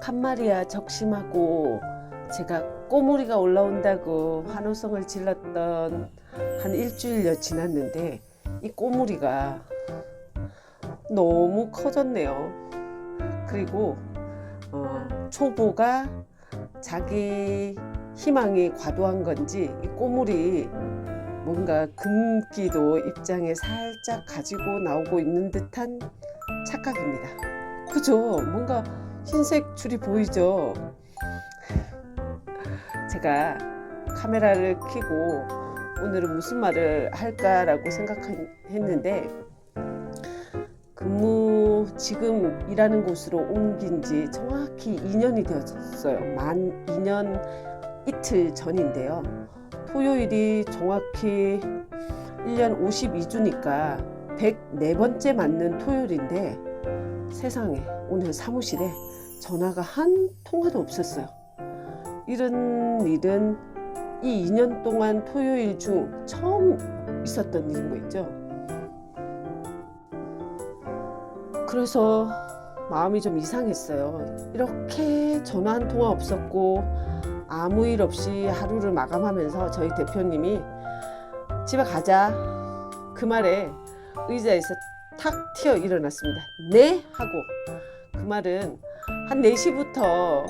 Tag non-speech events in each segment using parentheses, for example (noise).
칸마리아 적심하고 제가 꼬물이가 올라온다고 환호성을 질렀던 한 일주일여 지났는데 이 꼬물이가 너무 커졌네요. 그리고 어, 초보가 자기 희망이 과도한 건지 이 꼬물이 뭔가 금기도 입장에 살짝 가지고 나오고 있는 듯한 착각입니다. 그죠? 뭔가 흰색 줄이 보이죠? 제가 카메라를 켜고 오늘은 무슨 말을 할까라고 생각했는데 근무 지금 일하는 곳으로 옮긴 지 정확히 2년이 되었어요. 만 2년 이틀 전인데요. 토요일이 정확히 1년 52주니까 104번째 맞는 토요일인데 세상에 오늘 사무실에 전화가 한 통화도 없었어요. 이런 일은 이 2년 동안 토요일 중 처음 있었던 일인 거 있죠. 그래서 마음이 좀 이상했어요. 이렇게 전화 한 통화 없었고 아무 일 없이 하루를 마감하면서 저희 대표님이 집에 가자 그 말에 의자에서 탁 튀어 일어났습니다. 네? 하고 그 말은 한 4시부터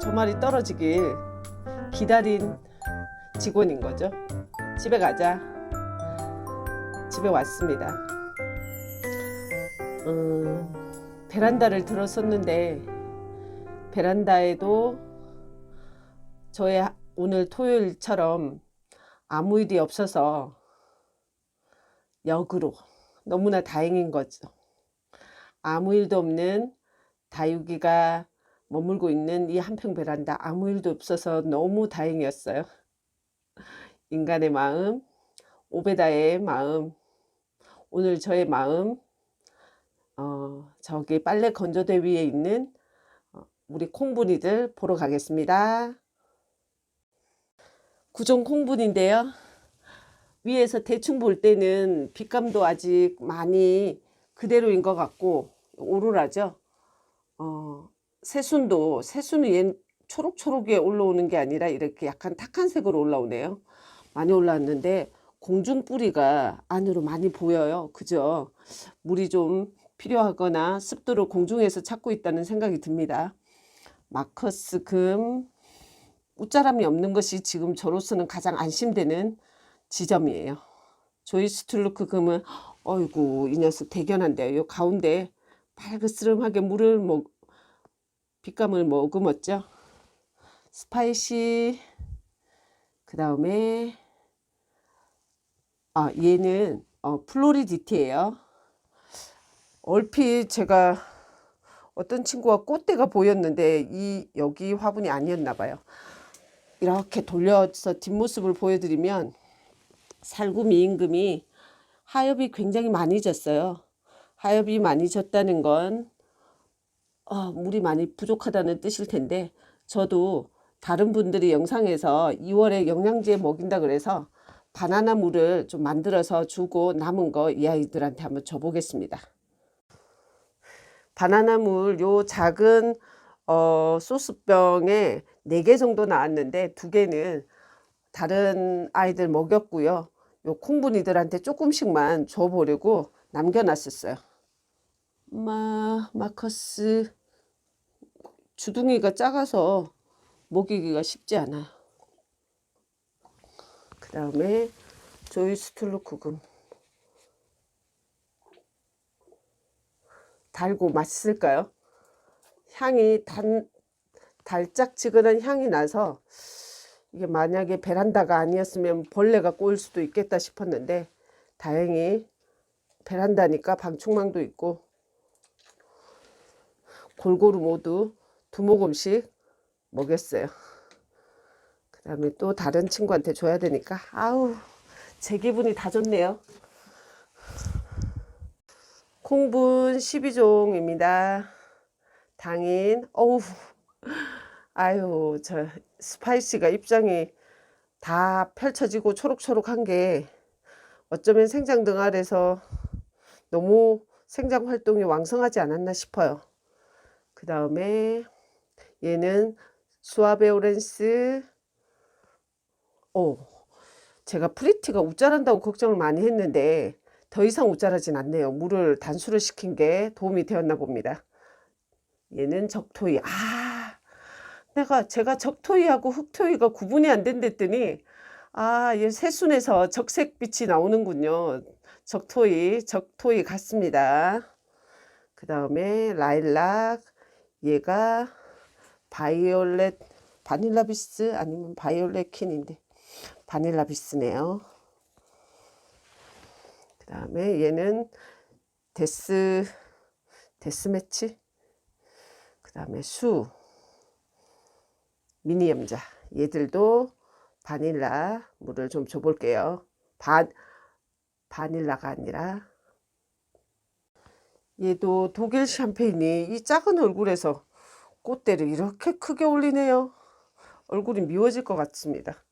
저 말이 떨어지길 기다린 직원인 거죠. 집에 가자. 집에 왔습니다. 음, 베란다를 들었었는데 베란다에도 저의 하- 오늘 토요일처럼 아무 일이 없어서 역으로 너무나 다행인 거죠. 아무 일도 없는 다육이가 머물고 있는 이 한평 베란다 아무 일도 없어서 너무 다행이었어요. 인간의 마음, 오베다의 마음, 오늘 저의 마음, 어, 저기 빨래 건조대 위에 있는 어, 우리 콩분이들 보러 가겠습니다. 구종 콩분인데요. 위에서 대충 볼 때는 빛감도 아직 많이 그대로인 것 같고 오로라죠. 어, 새순도 새순은 얘 초록초록에 올라오는 게 아니라 이렇게 약간 탁한 색으로 올라오네요. 많이 올라왔는데 공중 뿌리가 안으로 많이 보여요. 그죠? 물이 좀 필요하거나 습도를 공중에서 찾고 있다는 생각이 듭니다. 마커스 금 웃자람이 없는 것이 지금 저로서는 가장 안심되는 지점이에요. 조이스 툴루크 금은 어이구 이 녀석 대견한데요. 요 가운데 빨그스름하게 물을 먹 빛감을 머금었죠. 스파이시 그 다음에 아 얘는 어, 플로리디티예요. 얼핏 제가 어떤 친구가 꽃대가 보였는데 이 여기 화분이 아니었나 봐요. 이렇게 돌려서 뒷모습을 보여드리면 살구미 임금이 하엽이 굉장히 많이 졌어요. 하엽이 많이 졌다는 건 어, 물이 많이 부족하다는 뜻일 텐데 저도 다른 분들이 영상에서 2월에 영양제 먹인다 그래서 바나나 물을 좀 만들어서 주고 남은 거 이 아이들한테 한번 줘보겠습니다. 바나나 물 요 작은 어, 소스병에 4개 정도 나왔는데 두 개는 다른 아이들 먹였고요. 요 콩분이들한테 조금씩만 줘보려고 남겨놨었어요. 마, 마커스 주둥이가 작아서 먹이기가 쉽지 않아요. 그 다음에 조이스툴루크금 달고 맛있을까요? 향이 단 달짝지근한 향이 나서 이게 만약에 베란다가 아니었으면 벌레가 꼬일 수도 있겠다 싶었는데 다행히 베란다니까 방충망도 있고 골고루 모두 두 모금씩 먹였어요. 그 다음에 또 다른 친구한테 줘야 되니까 아우 제 기분이 다 좋네요. 콩분 12종입니다. 당인 어우 아유 저 스파이시가 입장이 다 펼쳐지고 초록초록한 게 어쩌면 생장 등알에서 너무 생장 활동이 왕성하지 않았나 싶어요. 그 다음에 얘는 수아베 오렌스. 오, 제가 프리티가 우짜란다고 걱정을 많이 했는데 더 이상 우짜라진 않네요. 물을 단수를 시킨 게 도움이 되었나 봅니다. 얘는 적토이. 아, 내가 제가 적토이하고 흑토이가 구분이 안 된댔더니 아, 얘 새순에서 적색빛이 나오는군요. 적토이, 적토이 같습니다. 그 다음에 라일락, 얘가 바이올렛, 바닐라비스 아니면 바이올렛 킨인데 바닐라비스네요. 그 다음에 얘는 데스, 데스매치, 그 다음에 수, 미니 염자. 얘들도 바닐라 물을 좀 줘볼게요. 바, 바닐라가 아니라 얘도 독일 샴페인이 이 작은 얼굴에서 꽃대를 이렇게 크게 올리네요. 얼굴이 미워질 것 같습니다.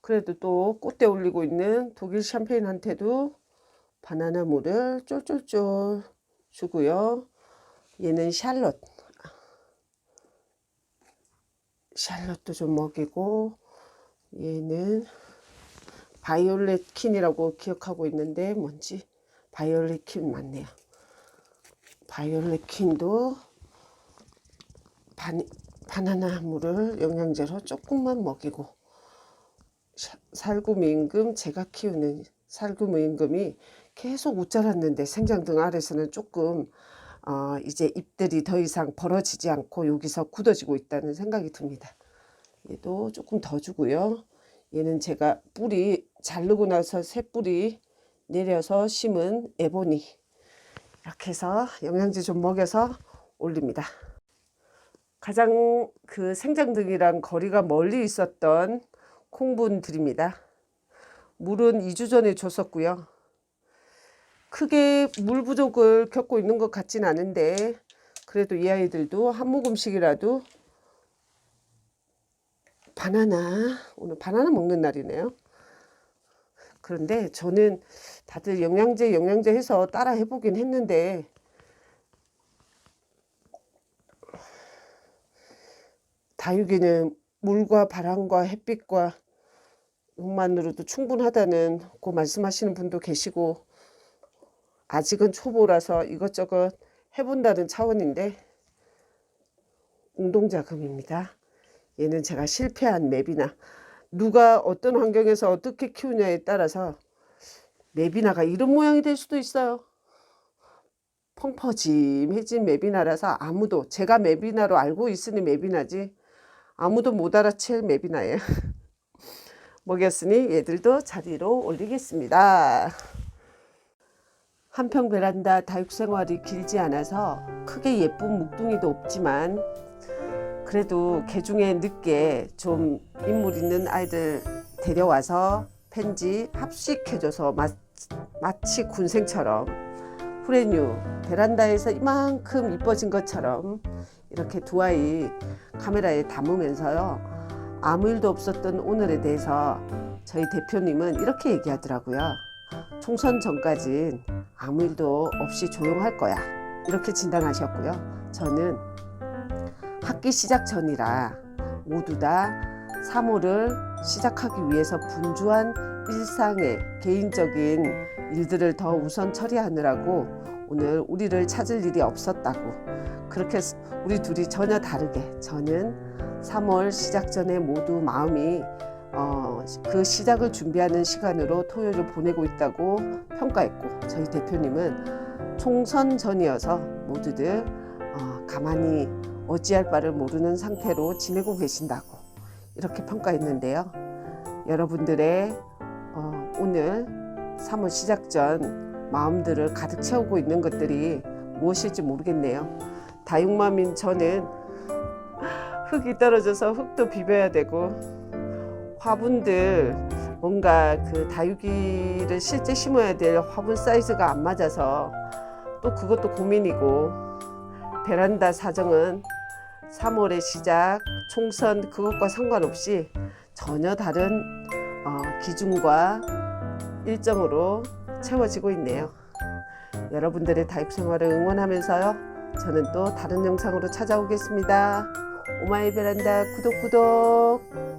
그래도 또 꽃대 올리고 있는 독일 샴페인한테도 바나나 물을 쫄쫄쫄 주고요. 얘는 샬롯. 샬롯도 좀 먹이고 얘는 바이올렛 킨이라고 기억하고 있는데 뭔지 바이올렛 킨 맞네요. 바이올렛 바니, 바나나 물을 영양제로 조금만 먹이고 샤- 살구미 임금 제가 키우는 살구미 임금이 계속 웃자랐는데 생장 등 아래서는 조금 어, 이제 잎들이 더 이상 벌어지지 않고 여기서 굳어지고 있다는 생각이 듭니다. 얘도 조금 더 주고요. 얘는 제가 뿌리 자르고 나서 새 뿌리 내려서 심은 에보니 이렇게 해서 영양제 좀 먹여서 올립니다. 가장 그 생장등이랑 거리가 멀리 있었던 콩분들입니다. 물은 2주 전에 줬었고요. 크게 물 부족을 겪고 있는 것 같진 않은데 그래도 이 아이들도 한 모금씩이라도 바나나 오늘 바나나 먹는 날이네요. 그런데 저는 다들 영양제 영양제 해서 따라 해보긴 했는데 다육이는 물과 바람과 햇빛과 음만으로도 충분하다는 고 말씀하시는 분도 계시고 아직은 초보라서 이것저것 해본다는 차원인데 운동자금입니다. 얘는 제가 실패한 맵이나 누가 어떤 환경에서 어떻게 키우냐에 따라서 맵이나가 이런 모양이 될 수도 있어요. 펑퍼짐해진 맵이나라서 아무도 제가 맵이나로 알고 있으니 맵이나지 아무도 못 알아챌 맵이나예요. (laughs) 먹였으니 얘들도 자리로 올리겠습니다. 한평 베란다 다육 생활이 길지 않아서 크게 예쁜 묵둥이도 없지만 그래도 개중에 늦게 좀 인물 있는 아이들 데려와서 펜지 합식해줘서 마, 마치 군생처럼 후레뉴 베란다에서 이만큼 이뻐진 것처럼 이렇게 두 아이 카메라에 담으면서요. 아무 일도 없었던 오늘에 대해서 저희 대표님은 이렇게 얘기하더라고요. 총선 전까진 아무 일도 없이 조용할 거야. 이렇게 진단하셨고요. 저는 학기 시작 전이라 모두 다 3월을 시작하기 위해서 분주한 일상의 개인적인 일들을 더 우선 처리하느라고 오늘 우리를 찾을 일이 없었다고. 그렇게 우리 둘이 전혀 다르게 저는 3월 시작 전에 모두 마음이 어, 그 시작을 준비하는 시간으로 토요일을 보내고 있다고 평가했고 저희 대표님은 총선 전이어서 모두들 어, 가만히 어찌할 바를 모르는 상태로 지내고 계신다고 이렇게 평가했는데요. 여러분들의 어, 오늘 3월 시작 전 마음들을 가득 채우고 있는 것들이 무엇일지 모르겠네요. 다육맘인 저는 흙이 떨어져서 흙도 비벼야 되고 화분들 뭔가 그 다육이를 실제 심어야 될 화분 사이즈가 안 맞아서 또 그것도 고민이고 베란다 사정은 3월의 시작 총선 그것과 상관없이 전혀 다른 어, 기준과 일정으로 채워지고 있네요. 여러분들의 다육 생활을 응원하면서요. 저는 또 다른 영상으로 찾아오겠습니다. 오마이 베란다 구독 구독